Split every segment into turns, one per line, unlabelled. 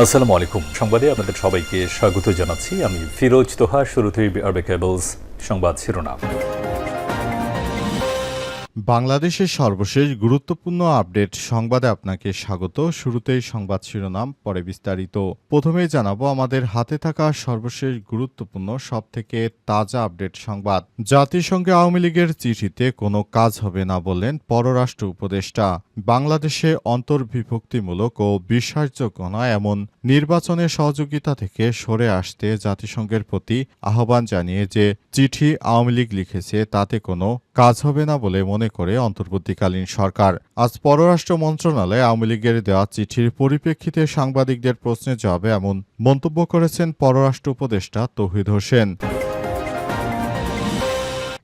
আসসালামু আলাইকুম। সংবাদে আপনাদের সবাইকে স্বাগত জানাচ্ছি। আমি ফিরোজ তোহা, শুরুতেই আরবে কেবলস সংবাদ শিরোনাম।
বাংলাদেশের সর্বশেষ গুরুত্বপূর্ণ আপডেট সংবাদে আপনাকে স্বাগত। শুরুতেই সংবাদ শিরোনাম, পরে বিস্তারিত। প্রথমেই জানাব, আমাদের হাতে থাকা সর্বশেষ গুরুত্বপূর্ণ, সবথেকে তাজা আপডেট সংবাদ। জাতিসংঘে আওয়ামী লীগের চিঠিতে কোনো কাজ হবে না বললেন পররাষ্ট্র উপদেষ্টা। বাংলাদেশে অন্তর্বিভক্তিমূলক ও বিশ্বাসযোগ্য নয় এমন নির্বাচনের সহযোগিতা থেকে সরে আসতে জাতিসংঘের প্রতি আহ্বান জানিয়ে যে চিঠি আওয়ামী লীগ লিখেছে তাতে কোনো কাজ হবে না বলে মনে করে অন্তর্বর্তীকালীন সরকার। আজ পররাষ্ট্র মন্ত্রণালয়ে আওয়ামী লীগের দেওয়া চিঠির পরিপ্রেক্ষিতে সাংবাদিকদের প্রশ্নের জবাবে এমন মন্তব্য করেছেন পররাষ্ট্র উপদেষ্টা তৌহিদ হোসেন।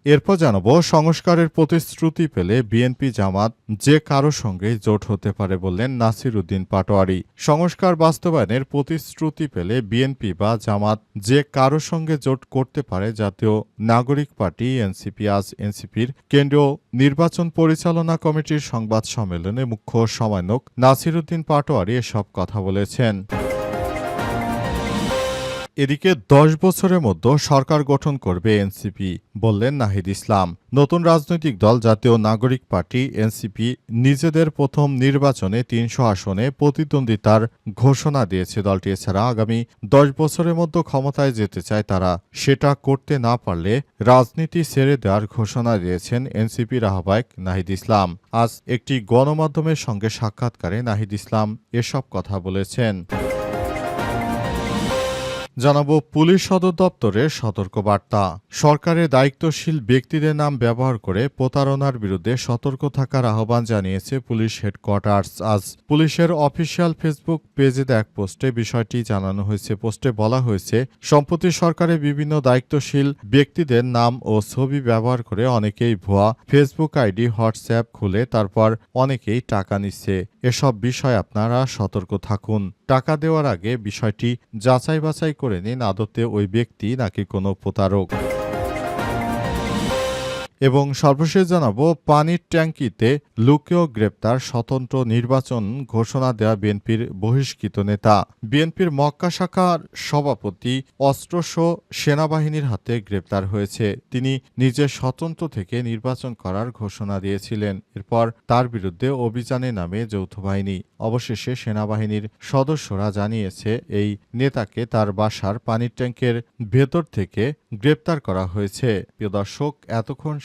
এরপর জানাব, সংস্কারের প্রতিশ্রুতি পেলে বিএনপি জামাত যে কারও সঙ্গে জোট হতে পারে বললেন নাসির উদ্দিন পাটোয়ারি। সংস্কার বাস্তবায়নের প্রতিশ্রুতি পেলে বিএনপি বা জামাত যে কারও সঙ্গে জোট করতে পারে জাতীয় নাগরিক পার্টি এনসিপি আজ এনসিপির কেন্দ্রীয় নির্বাচন পরিচালনা কমিটির সংবাদ সম্মেলনে মুখ্য সমন্বয়ক নাসির উদ্দিন পাটোয়ারি এসব কথা বলেছেন। এদিকে দশ বছরের মধ্যে সরকার গঠন করবে এনসিপি, বললেন নাহিদ ইসলাম। নতুন রাজনৈতিক দল জাতীয় নাগরিক পার্টি, এনসিপি, নিজেদের প্রথম নির্বাচনে তিনশো আসনে প্রতিদ্বন্দ্বিতার ঘোষণা দিয়েছে দলটি। এছাড়া আগামী দশ বছরের মধ্যে ক্ষমতায় যেতে চায় তারা। সেটা করতে না পারলে রাজনীতি ছেড়ে দেওয়ার ঘোষণা দিয়েছেন এনসিপির আহ্বায়ক নাহিদ ইসলাম। আজ একটি গণমাধ্যমের সঙ্গে সাক্ষাৎকারে নাহিদ ইসলাম এসব কথা বলেছেন। জানাব পুলিশ সদর দপ্তরের সতর্কবার্তা। সরকারের দায়িত্বশীল ব্যক্তিদের নাম ব্যবহার করে প্রতারণার বিরুদ্ধে সতর্ক থাকার আহ্বান জানিয়েছে পুলিশ হেডকোয়ার্টার্স। আজ পুলিশের অফিসিয়াল ফেসবুক পেজে এক পোস্টে বিষয়টি জানানো হয়েছে। পোস্টে বলা হয়েছে, সম্প্রতি সরকারের বিভিন্ন দায়িত্বশীল ব্যক্তিদের নাম ও ছবি ব্যবহার করে অনেকেই ভুয়া ফেসবুক আইডি, হোয়াটসঅ্যাপ খুলে তারপর অনেকেই টাকা নিচ্ছে। এসব বিষয় আপনারা সতর্ক থাকুন। টাকা দেওয়ার আগে বিষয়টি যাচাই বাছাই করে নিন আদতে ওই ব্যক্তি নাকি কোনো প্রতারক। এবং সর্বশেষ জানাব, পানির ট্যাঙ্কিতে লুকেও গ্রেপ্তার স্বতন্ত্র নির্বাচন ঘোষণা দেয়া বিএনপির বহিষ্কৃত নেতা। বিএনপির মক্কা শাখার সভাপতি অস্ত্রশ সেনাবাহিনীর হাতে গ্রেপ্তার হয়েছে। তিনি নিজে স্বতন্ত্র থেকে নির্বাচন করার ঘোষণা দিয়েছিলেন। এরপর তার বিরুদ্ধে অভিযানে নামে যৌথ বাহিনী। অবশেষে সেনাবাহিনীর সদস্যরা জানিয়েছে, এই নেতাকে তার বাসার পানির ট্যাঙ্কের ভেতর থেকে গ্রেপ্তার করা হয়েছে। প্রিয় দর্শক, এতক্ষণ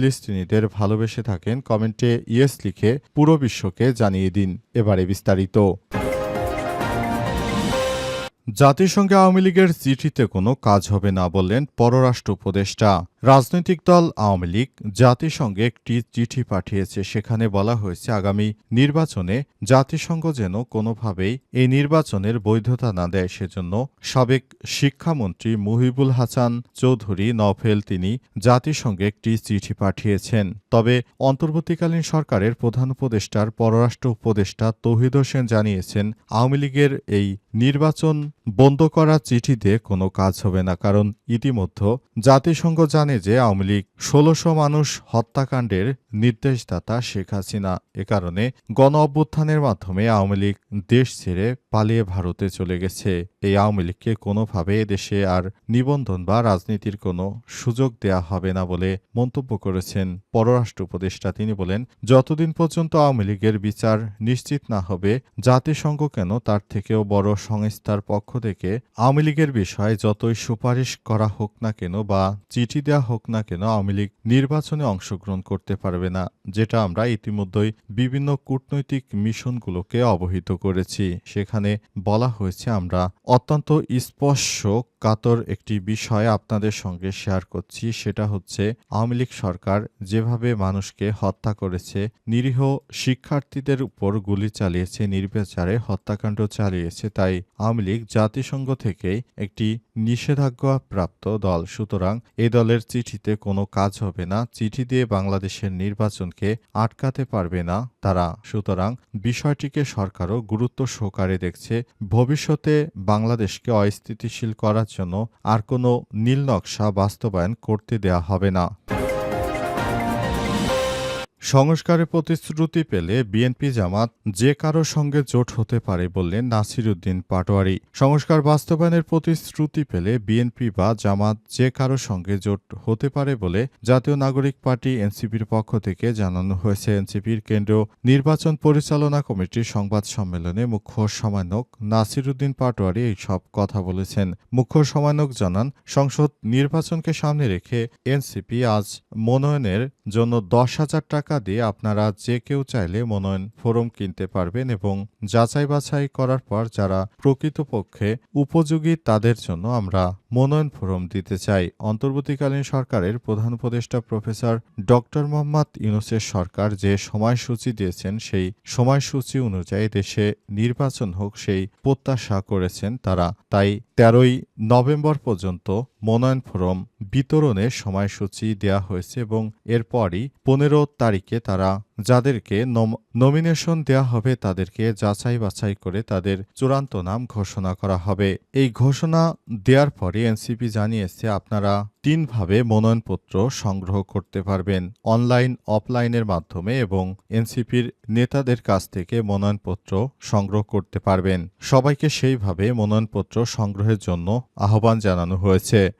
ফিলিস্তিনিদের ভালোবেসে থাকেন কমেন্টে ইয়েস লিখে পুরো বিশ্বকে জানিয়ে দিন এবারে বিস্তারিত। জাতিসংঘে আওয়ামী লীগের চিঠিতে কোনো কাজ হবে না বললেন পররাষ্ট্র উপদেষ্টা। রাজনৈতিক দল আওয়ামী লীগ জাতিসংঘে একটি চিঠি পাঠিয়েছে। সেখানে বলা হয়েছে, আগামী নির্বাচনে জাতিসংঘ যেন কোনোভাবেই এই নির্বাচনের বৈধতা না দেয়। সেজন্য সাবেক শিক্ষামন্ত্রী মুহিবুল হাসান চৌধুরী নফেল তিনি জাতিসংঘে একটি চিঠি পাঠিয়েছেন। তবে অন্তর্বর্তীকালীন সরকারের প্রধান উপদেষ্টার পররাষ্ট্র উপদেষ্টা তৌহিদ হোসেন জানিয়েছেন, আওয়ামী লীগের এই নির্বাচন বন্ধ করা চিঠিতে কোনো কাজ হবে না, কারণ ইতিমধ্যে জাতিসংঘ জানে যে আওয়ামী লীগ ষোলোশো মানুষ হত্যাকাণ্ডের নির্দেশদাতা শেখ হাসিনা। এ কারণে গণ অভ্যুত্থানের মাধ্যমে আওয়ামী লীগ দেশ ছেড়ে পালিয়ে ভারতে চলে গেছে। এই আওয়ামী লীগকে কোনোভাবে দেশে আর নিবন্ধন বা রাজনীতির কোনো সুযোগ দেয়া হবে না বলে মন্তব্য করেছেন পররাষ্ট্র উপদেষ্টা। তিনি বলেন, যতদিন পর্যন্ত আওয়ামী লীগের বিচার নিশ্চিত না হবে, জাতিসংঘ কেন তার থেকেও বড় সংস্থার পক্ষ থেকে আওয়ামী লীগের বিষয়ে যতই সুপারিশ করা হোক না কেন বা চিঠি দেওয়া হোক না কেন আওয়ামী লীগ নির্বাচনে অংশগ্রহণ করতে পারবে না, যেটা আমরা ইতিমধ্যেই বিভিন্ন কূটনৈতিক মিশনগুলোকে অবহিত করেছি। সেখানে বলা হয়েছে, আমরা অত্যন্ত স্পর্শ কাতর একটি বিষয় আপনাদের সঙ্গে শেয়ার করছি। সেটা হচ্ছে, আওয়ামী লীগ সরকার যেভাবে মানুষকে হত্যা করেছে, নিরীহ শিক্ষার্থীদের উপর গুলি চালিয়েছে, নির্বিচারে হত্যাকাণ্ড চালিয়েছে, তাই আওয়ামী লীগ জাতিসংঘ থেকে একটি নিষেধাজ্ঞা প্রাপ্ত দল। সুতরাং এ দলের চিঠিতে কোনো কাজ হবে না। চিঠি দিয়ে বাংলাদেশের নির্বাচনকে আটকাতে পারবে না তারা। সুতরাং বিষয়টিকে সরকারও গুরুত্ব সহকারে দেখছে। ভবিষ্যতে বাংলাদেশকে অস্থিতিশীল করার জন্য আর কোনো নীল নকশা বাস্তবায়ন করতে দেয়া হবে না। সংস্কারের প্রতিশ্রুতি পেলে বিএনপি জামাত যে কারও সঙ্গে জোট হতে পারে বললেন নাসিরুদ্দিন পাটোয়ারি। সংস্কার বাস্তবায়নের প্রতিশ্রুতি পেলে বিএনপি বা জামাত যে কারও সঙ্গে জোট হতে পারে বলে জাতীয় নাগরিক পার্টি এনসিপির পক্ষ থেকে জানানো হয়েছে। এনসিপির কেন্দ্রীয় নির্বাচন পরিচালনা কমিটির সংবাদ সম্মেলনে মুখ্য সমন্বয়ক নাসিরুদ্দিন পাটোয়ারি এই সব কথা বলেছেন। মুখ্য সমন্বয়ক জানান, সংসদ নির্বাচনকে সামনে রেখে এনসিপি আজ মনোনয়নের জন্য দশ হাজার টাকা দিয়ে আপনারা যে কেউ চাইলে মনোনয়ন ফরম কিনতে পারবেন এবং যাচাই বাছাই করার পর যারা প্রকৃতপক্ষে উপযোগী তাদের জন্য আমরা মনোনয়ন ফরম দিতে চাই। অন্তর্বর্তীকালীন সরকারের প্রধান উপদেষ্টা প্রফেসর ডক্টর মোহাম্মদ ইউনুসের সরকার যে সময়সূচি দিয়েছেন, সেই সময়সূচি অনুযায়ী দেশে নির্বাচন হোক, সেই প্রত্যাশা করেছেন তারা। তাই তেরোই নভেম্বর পর্যন্ত মনোনয়ন ফরম বিতরণের সময়সূচি দেওয়া হয়েছে এবং এরপরই পনেরো তারিখে তারা যাদেরকে নম- নমিনেশন দেওয়া হবে তাদেরকে যাচাই বাছাই করে তাদের চূড়ান্ত নাম ঘোষণা করা হবে। এই ঘোষণা দেওয়ার পরে এনসিপি জানিয়েছে আপনারা তিনভাবে মনোনয়নপত্র সংগ্রহ করতে পারবেন অনলাইন অফলাইনের মাধ্যমে এবং এনসিপির নেতাদের কাছ থেকে মনোনয়নপত্র সংগ্রহ করতে পারবেন। সবাইকে সেইভাবে মনোনয়নপত্র সংগ্রহের জন্য আহ্বান জানানো হয়েছে।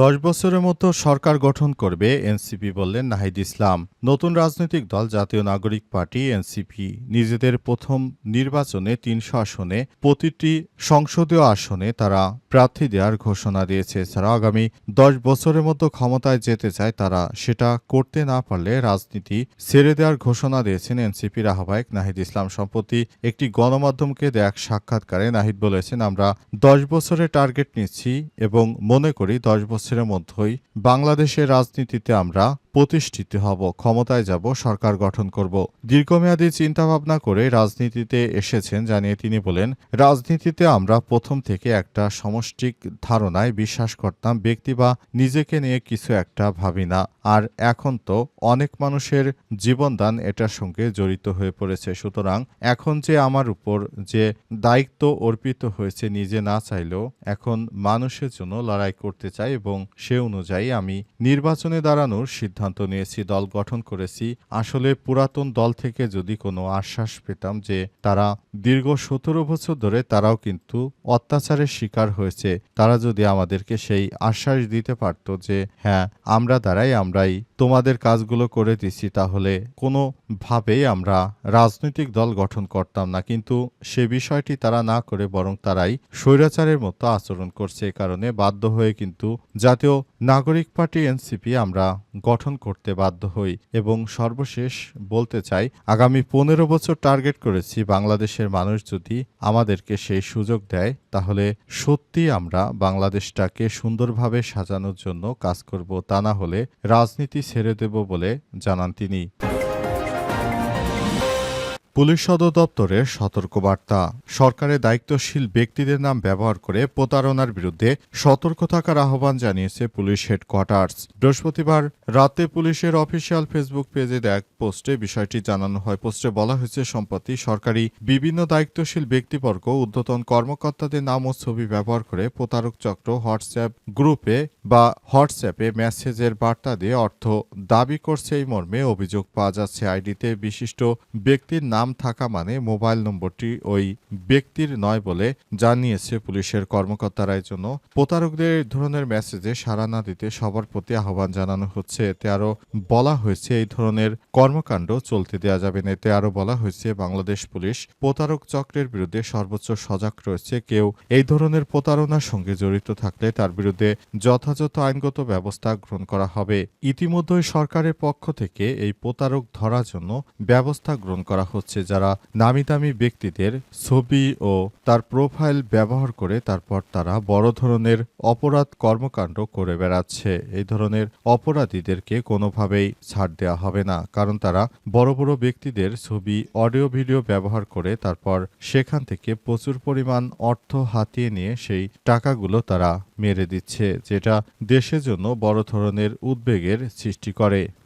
দশ বছরের মতো সরকার গঠন করবে এনসিপি বললেন নাহিদ ইসলাম। নতুন রাজনৈতিক দল, জাতীয় নাগরিক পার্টি, এনসিপি। নিজেদের প্রথম নির্বাচনে তিনশো আসনে, প্রতিটি সংসদীয় আসনে তারা প্রার্থী দেওয়ার ঘোষণা দিয়েছে। এছাড়া আগামী দশ বছরের মতো ক্ষমতায় যেতে চায় তারা। সেটা করতে না পারলে রাজনীতি ছেড়ে দেওয়ার ঘোষণা দিয়েছেন এনসিপির আহ্বায়ক নাহিদ ইসলাম। সম্প্রতি একটি গণমাধ্যমকে দেয়া এক সাক্ষাৎকারে নাহিদ বলেছেন, আমরা দশ বছরের টার্গেট নিচ্ছি এবং মনে করি দশ বছরের মধ্যেই বাংলাদেশের রাজনীতিতে আমরা প্রতিষ্ঠিত হব, ক্ষমতায় যাব, সরকার গঠন করব। দীর্ঘমেয়াদী চিন্তাভাবনা করে রাজনীতিতে এসেছেন জানিয়ে তিনি বলেন, রাজনীতিতে আমরা প্রথম থেকে একটা সমষ্টিক ধারণায় বিশ্বাস করতাম, ব্যক্তি বা নিজেকে নিয়ে কিছু একটা ভাবি না। আর এখন তো অনেক মানুষের জীবনদান এটার সঙ্গে জড়িত হয়ে পড়েছে। সুতরাং এখন যে আমার উপর যে দায়িত্ব অর্পিত হয়েছে নিজে না চাইলেও এখন মানুষের জন্য লড়াই করতে চাই এবং সে অনুযায়ী আমি নির্বাচনে দাঁড়ানোর সিদ্ধান্ত নিয়েছি, দল গঠন করেছি। আসলে পুরাতন দল থেকে যদি কোনো আশ্বাস পেতাম যে তারা দীর্ঘ সতেরো বছর ধরে তারাও কিন্তু অত্যাচারের শিকার হয়েছে, তারা যদি আমাদেরকে সেই আশ্বাস দিতে পারত যে হ্যাঁ আমরা দ্বারাই আমরাই তোমাদের কাজগুলো করে দিছি, তাহলে কোনোভাবেই আমরা রাজনৈতিক দল গঠন করতাম না। কিন্তু সে বিষয়টি তারা না করে বরং তারাই স্বৈরাচারের মতো আচরণ করছে। এ কারণে বাধ্য হয়ে কিন্তু জাতীয় নাগরিক পার্টি, এনসিপি, আমরা গঠন করতে বাধ্য হই এবং সর্বশেষ বলতে চাই, আগামী পনেরো বছর টার্গেট করেছি বাংলাদেশের মানুষ যদি আমাদেরকে সেই সুযোগ দেয়, তাহলে সত্যি আমরা বাংলাদেশটাকে সুন্দরভাবে সাজানোর জন্য কাজ করব, তা না হলে রাজনীতি ছেড়ে দেব বলে জানান তিনি। পুলিশ সদর দপ্তরের সতর্কবার্তা। সরকারের দায়িত্বশীল ব্যক্তিদের নাম ব্যবহার করে প্রতারণার বিরুদ্ধে সতর্ক থাকার আহ্বান জানিয়েছে পুলিশ হেডকোয়ার্টার্স। বৃহস্পতিবার রাতে পুলিশের অফিসিয়াল ফেসবুক পেজে এক পোস্টে বিষয়টি জানানো হয়। পোস্টে বলা হয়েছে, সম্প্রতি সরকারি বিভিন্ন দায়িত্বশীল ব্যক্তিবর্গ ঊর্ধ্বতন কর্মকর্তাদের নাম ও ছবি ব্যবহার করে প্রতারক চক্র হোয়াটসঅ্যাপ গ্রুপে বা হোয়াটসঅ্যাপে মেসেজের বার্তা দিয়ে অর্থ দাবি করছে। এই মর্মে অভিযোগ পাওয়া যাচ্ছে। আইডিতে বিশিষ্ট ব্যক্তির নাম থাকা মানে মোবাইল নম্বরটি ওই ব্যক্তির নয় বলে জানিয়েছে পুলিশের কর্মকর্তারা। জন্য প্রতারকদের ধরনের মেসেজে সাড়া না দিতে সবার প্রতি আহ্বান জানানো হচ্ছে। এতে আরও বলা হয়েছে, এই ধরনের কর্মকাণ্ড চলতে দেওয়া যাবে না। এতে আরও বলা হয়েছে, বাংলাদেশ পুলিশ প্রতারক চক্রের বিরুদ্ধে সর্বোচ্চ সজাগ রয়েছে। কেউ এই ধরনের প্রতারণার সঙ্গে জড়িত থাকলে তার বিরুদ্ধে যথাযথ আইনগত ব্যবস্থা গ্রহণ করা হবে। ইতিমধ্যে সরকারের পক্ষ থেকে এই প্রতারক ধরার জন্য ব্যবস্থা গ্রহণ করা হচ্ছে। হচ্ছে যারা নামি দামি ব্যক্তিদের ছবি ও তার প্রোফাইল ব্যবহার করে তারপর তারা বড় ধরনের অপরাধ কর্মকাণ্ড করে বেড়াচ্ছে। এই ধরনের অপরাধীদেরকে কোনোভাবেই ছাড় দেওয়া হবে না। কারণ তারা বড় বড় ব্যক্তিদের ছবি, অডিও, ভিডিও ব্যবহার করে তারপর সেখান থেকে প্রচুর পরিমাণ অর্থ হাতিয়ে নিয়ে সেই টাকাগুলো তারা মেরে দিচ্ছে, যেটা দেশের জন্য বড় ধরনের উদ্বেগের সৃষ্টি করে।